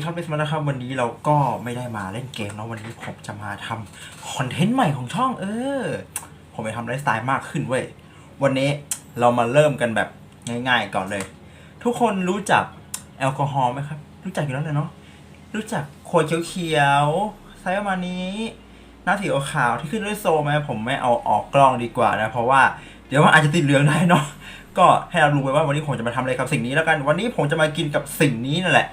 ดีครับเบสมานะครับ วันนี้เราก็ไม่ได้มาเล่นเกมแล้ววันนี้ผมจะมาทำคอนเทนต์ใหม่ของช่อง เออ ผมไปทำไลฟ์สไตล์มากขึ้นเว้ย วันนี้เรามาเริ่มกันแบบง่ายๆก่อนเลย ทุกคนรู้จักแอลกอฮอล์ไหมครับ รู้จักอยู่แล้วเลยเนาะรู้จักขวดเขียวๆไซส์ประมาณนี้น้ำสีขาวที่ขึ้นด้วยโซไหมผมไม่เอาออกกล้องดีกว่านะ เพราะว่าเดี๋ยวมันอาจจะติดเหลืองได้เนาะก็ให้เรารู้ไว้ว่าวันนี้ผมจะมาทำอะไรกับสิ่งนี้แล้วกัน วันนี้ผมจะมากินกับสิ่งนี้นั่นแหละ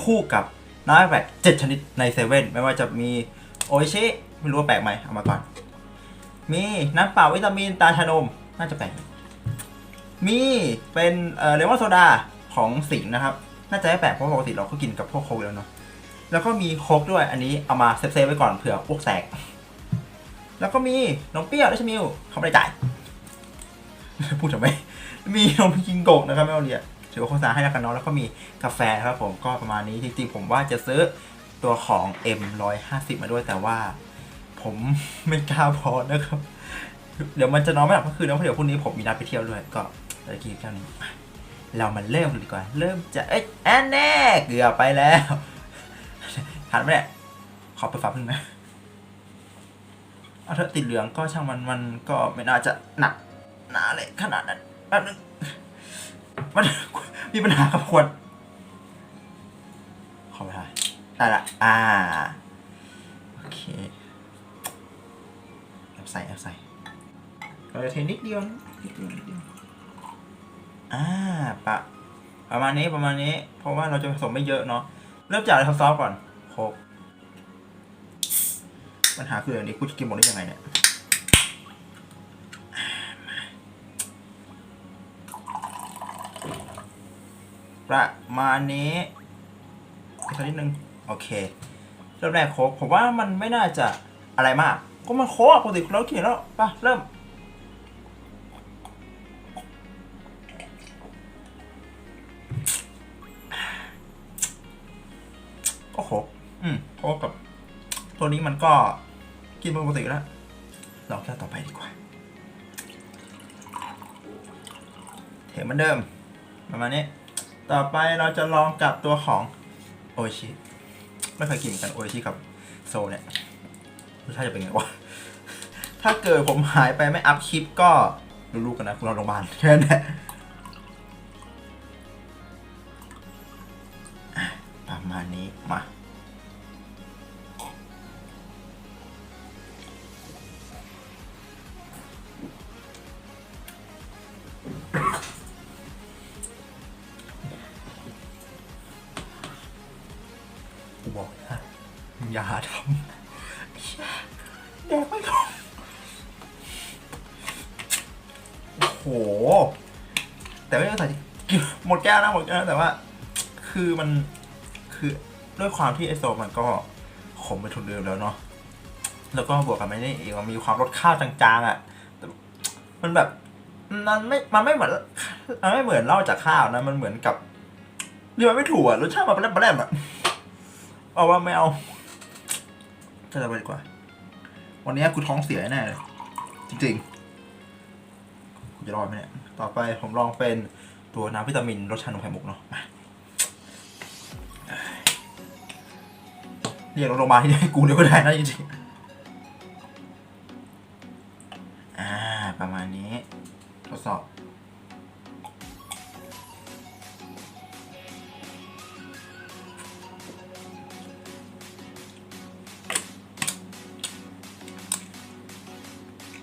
คู่กับน้ำแปลกเจ็ดชนิดในเซเว่นไม่ว่าจะมีโอชิไม่รู้ว่าแปลกไหมเอามาก่อน มีน้ำเปล่าวิตามินตาชานมน่าจะแปลกมีเป็นเลมอนโซดาของสิงนะครับ น่าจะไม่แปลกเพราะปกติเราก็กินกับพวกโค้กแล้วเนาะแล้วก็มีโค้กด้วยอันนี้เอามาเซฟๆไว้ก่อนเผื่อพวกแสกแล้วก็มีนมเปรี้ยวและชมิวเขาไม่ได้จ่ายพูดทำไมมีนมกิงโกะนะครับไม่เอาเรีย ถือว่าโฆษณาให้แล้วกันเนาะแล้วก็มีกาแฟครับผมก็ประมาณนี้จริงๆผมว่าจะซื้อตัวของ M150 มาด้วยแต่ว่า ผมไม่กล้าพอนะครับ เดี๋ยวมันจะนอนไม่หลับเมื่อคืนแล้วเพราะเดี๋ยวพรุ่งนี้ผมมีนัดไปเที่ยวด้วยก็จะกินแค่นี้เรามาเริ่มดีกว่า เริ่มจะเอ้ยแอนแน่เกือบไปแล้วหันไปเนี่ยขอไปฝากพึ่งนะเอาเถอะติดเหลืองก็ช่างมันมันก็ไม่น่าจะหนักหนาเลยขนาดนั้นแป๊บนึง มัน มีปัญหากับขวด ขอไปถ่ายได้ละ อ่า โอเคแอบใส่แอบใส่เราจะเทนิดเดียวนิดเดียวนิดเดียว อ่าปะประมาณนี้ประมาณนี้ เพราะว่าเราจะผสมไม่เยอะเนาะ เริ่มจากอะไรซอฟๆก่อนโคกปัญหาคืออย่างนี้กูจะกินหมดได้ยังไงเนี่ย ประมาณนี้อีกนิดนึง โอเค เริ่มแรกโคกผมว่ามันไม่น่าจะอะไรมาก ก็มันโคกปกติเราเขียนแล้วป่ะ เริ่ม ก็โคกอืมโคกกับ ตัวนี้มันก็กินปกติแล้วลองแค่ต่อไปดีกว่าเทมือนเดิมประมาณนี้ ต่อไปเราจะลองกับตัวของโอชิไม่เคยกินกันโอชิกับโซเนี่ยรสชาติจะเป็นไงวะถ้าเกิดผมหายไปไม่อัพคลิปก็รู้ๆกันนะคุณรอโรงพยาบาลแค่นั้น ทำแดกไม่ลงโอ้โห แต่ไม่ต้องใส่หมดแก้วนะหมดแก้วแต่ว่า คือมันคือด้วยความที่ไอโซมันก็ขมไปทุนเดิมแล้วเนาะแล้วก็บวกกับมันนี่เองมันมีความรสข้าวจางๆอะมันแบบมันไม่ มันไม่เหมือนมันไม่เหมือนเหล้าจากข้าวนะ มันเหมือนกับเรียกว่าไม่ถูกอะรสชาติมันเป็นแปลมๆอะเอาว่าไม่เอา จะไปดีกว่า วันนี้กูท้องเสียแน่เลยจริงๆกูจะรอดไหมเนี่ย ต่อไปผมลองเป็นตัวน้ำวิตามินรสชานมไข่มุกเนาะมาเรียกรถโรงพยาบาลที่ให้กูเดี๋ยวก็ได้นะจริงๆ อ่า ประมาณนี้ ทดสอบ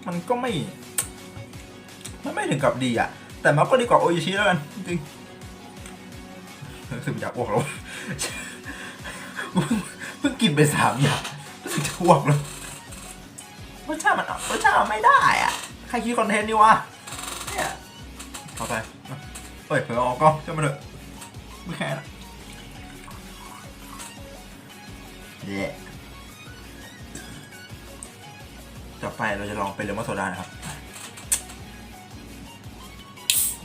มันก็ไม่ มันไม่ถึงกับดีอะแต่มันก็ดีกว่าโออิชิแล้วกันจริงๆรู้สึกอยากอ้วกแล้วเพิ่งกินไปสามอย่างรู้สึกจะอ้วกแล้วรสชาติมันรสชาติมันไม่ได้อะใครคิดคอนเทนต์นี่วะเนี่ยต่อไปเอ้ยเผื่อออกกล้องช่วยมาเถอะไม่แค่ละเย้ ต่อไปเราจะลองเป็นเลมอนโซดานะครับ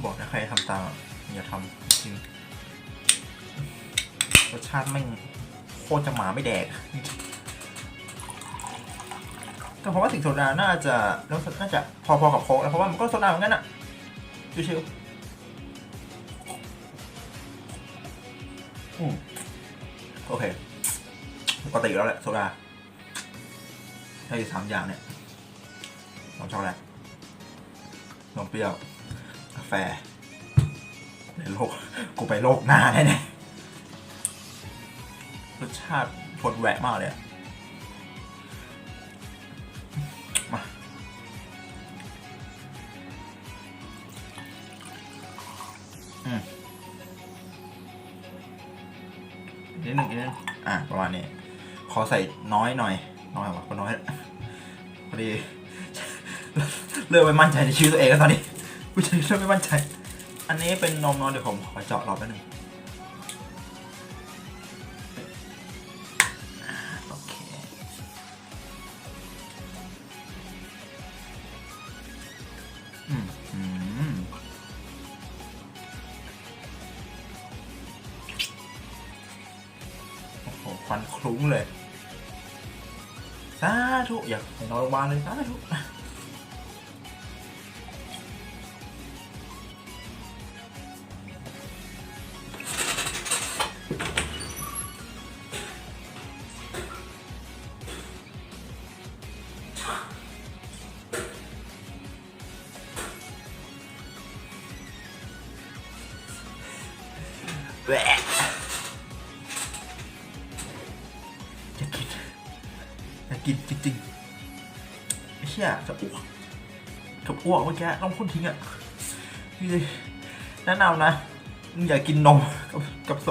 บอกนะใครทำตาม อย่าทำจริงรสชาติแม่โคตรจะหมาไม่แดกแต่ผมว่าสิงโซดาน่าจะแล้วน่าจะพอๆกับโค้กนะเพราะว่ามันก็โซดาเหมือนกันอะชิวๆอืมโอเค ปกติแล้วแหละโซดาใช่สามอย่างเนี่ย นมช็อกโกแลตนมเปรี้ยว กาแฟในโลก กูไปโลกหน้าแน่ๆรสชาติผลแหวะมากเลยอะมาอืมนิดหนึ่งนิดนึงอะ ประมาณนี้ ขอใส่น้อยหน่อย น้อยกว่าก็น้อยพอดี เริ่มไม่มั่นใจในชีวิตตัวเองแล้วตอนนี้กูจะเริ่มไม่มั่นใจ อันนี้เป็นนมนอนเดี๋ยวผมขอเจาะรอบแป๊บนึงโอเคอืมอืมโอ้โหควันคลุ้งเลยสาธุอยากนอนโรงพยาบาลเลยสาธุ แหวะจะกินจะกินจริงๆไอ้เหี้ยจะอ้วกกับอ้วกเมื่อกี้ต้องพ่นทิ้งอะนี่แนะนำนะมึงอย่ากินนมกับกับโซ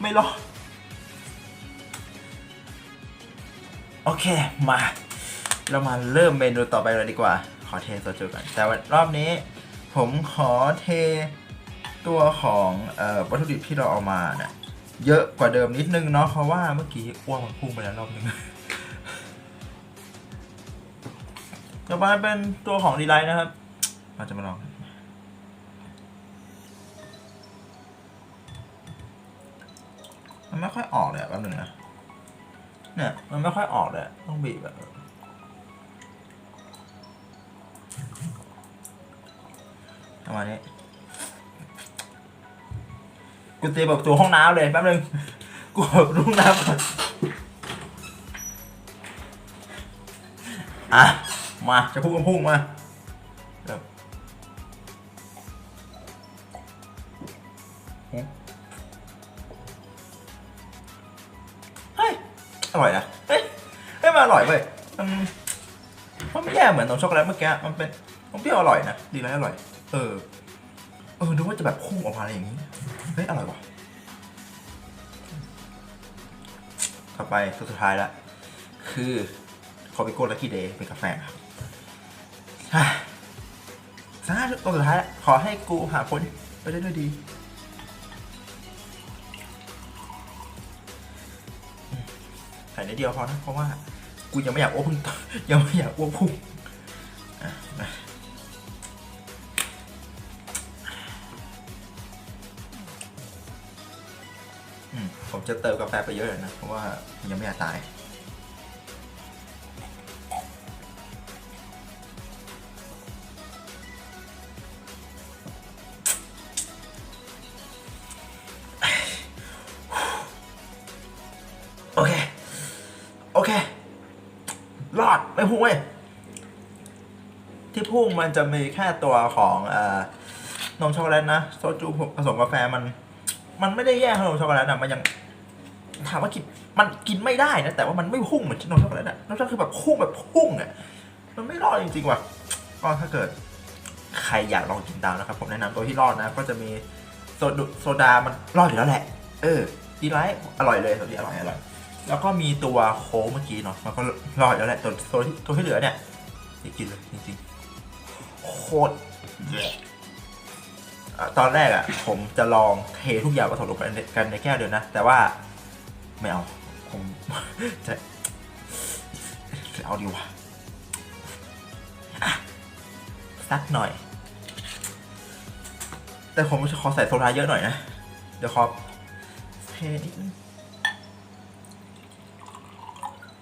ไม่รอดโอเคมา เรามาเริ่มเมนูต่อไปเลยดีกว่า ขอเทโซจูก่อน แต่ว่ารอบนี้ ผมขอเทตัวของเอ่อวัตถุดิบที่เราเอามาเนี่ยเยอะกว่าเดิมนิดนึงเนาะเพราะว่าเมื่อกี้อ้วกมันพุ่งไปแล้วรอบนึงต่อไปเป็นตัวของดีไลท์นะครับเราจะมาลอง มันไม่ค่อยออกเลยแป๊บนึงนะเนี่ยมันไม่ค่อยออกเลยต้องบีบแบบประมาณนี้กูเตรียมแบบตัวห้องน้ำเลยแป๊บนึงกูเปิดห้งน้ำก่อนอะมาจะพุ่งก็พุ่งมาเริ่ม อร่อยนะเฮ้ยเฮ้ยมันอร่อยเว้ยมันมันไม่แย่เหมือนนมช็อกโกแลตเมื่อกี้มันเป็นมันเปรี้ยวอร่อยนะดีแล้วอร่อย เออ เออนึกว่าจะแบบพุ่งออกมาอะไรอย่างนี้เฮ้ยอร่อยว่ะต่อไปตัวสุดท้ายละคือคอปิโก้ลัคกี้เดย์เป็นกาแฟครับอะสาธุตัวสุดท้ายละขอให้กูหาผลไปได้ด้วยดี นิดเดียวพอนะเพราะว่ากูยังไม่อยากอ้วกพุ่งยังไม่อยากอ้วกพุ่งอะมาอืมผมจะเติมกาแฟไปเยอะเลยนะ เพราะว่ายังไม่อยากตาย รอดไม่พุ่งเว้ยที่พุ่งมันจะมีแค่ตัวของอนมช็อกโกแลตนะโซจูผสมกาแฟมัน มันไม่ได้แย่เท่านมช็อกโกแลตอะมันยังถามว่ากินมันกินไม่ได้นะ แต่ว่ามันไม่พุ่งเหมือนนมช็อกโกแลตอะนมช็อกโกแลตคือแบบพุ่งแบบพุ่งอะมันไม่รอดจริงๆว่ะก็ถ้าเกิดใครอยากลองกินตามนะครับ ผมแนะนำตัวที่รอดนะ ก็จะมีโซดโซดามันรอดอยู่แล้วแหละ เออ ดีไลท์อร่อยเลยตัวนี้อร่อยอร่อย แล้วก็มีตัวโค้เมื่อกี้เนาะมันก็รอดอยแล้วแหละตัวตัวที่ตัวที่เหลือเนี่ยอย่ากินเลยจริงๆโคตรแย่ตอนแรกอะ ผมจะลองเททุกอย่างผสมลงไปในกันในแก้วเดียวนะ แต่ว่าไม่เอา ผมจะเอาดีกว่าอะสักหน่อย แต่ผมจะขอใส่โซดาเยอะหน่อยนะ เดี๋ยวขอเทนิดนึง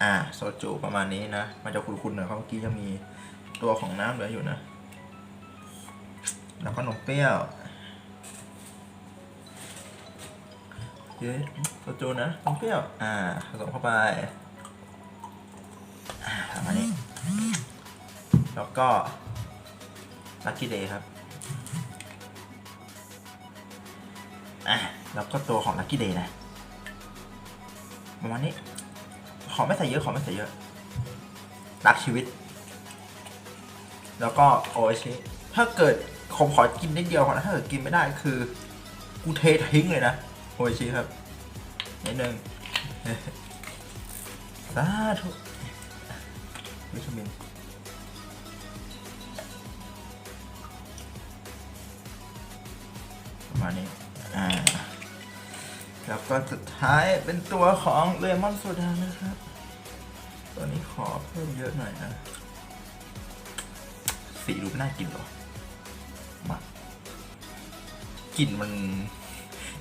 อ่าโซจูประมาณนี้นะ มันจะคุ้นๆหน่อยเพราะเมื่อกี้ยังมีตัวของน้ำเหลืออยู่นะ แล้วก็นมเปรี้ยวเย้โซจูนะนมเปรี้ยว อ่าผสมเข้าไปประมาณนี้ แล้วก็ลัคกี้เดย์ครับอะแล้วก็ตัวของลัคกี้เดย์นะประมาณนี้ ขอไม่ใส่เยอะขอไม่ใส่เยอะ รักชีวิต แล้วก็โออิชิถ้าเกิดผมขอกินนิดเดียวก่อนะถ้าเกิดกินไม่ได้คือ กูเททิ้งเลยนะโออิชิครับนิดนึงสาธุวิตามินประมาณนี้อ่า แล้วก็สุดท้ายเป็นตัวของเลมอนโซดานะครับ ตัวนี้ขอเพิ่มเยอะหน่อยนะ สีดูปน่ากินหรอมากลิ่นมัน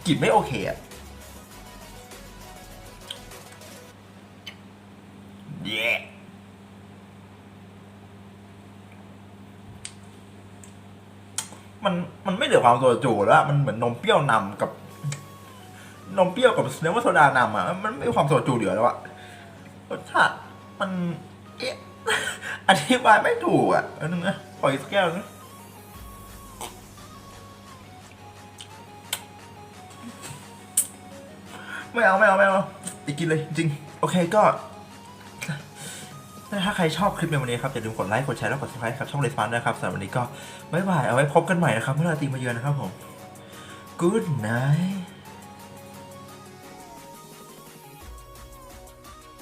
กลิ่นไม่โอเคอะเย้มันมันไม่เหลือความโซจูแล้วมันเหมือนนมเปรี้ยวนำกับ นมเปรี้ยวกับเนื้อโซดานำอะมันไม่มีความโซจูเหลือแล้วอะรสชาติมันเอ๊ะอธิบายไม่ถูกอะอันนึงนะปล่อยสักแก้วนึงไม่เอาไม่เอาไม่เอาอีกกินเลยจริง โอเคก็ถ้าใครชอบคลิปในวันนี้ครับอย่าลืมกดไลค์ กดแชร์ แล้วกด subscribe ครับ ช่องเลสฟันด้วยครับสำหรับวันนี้ก็บ๊ายบาย เอาไว้พบกันใหม่นะครับ เมื่อราตรีมาเยือนนะครับผม Good night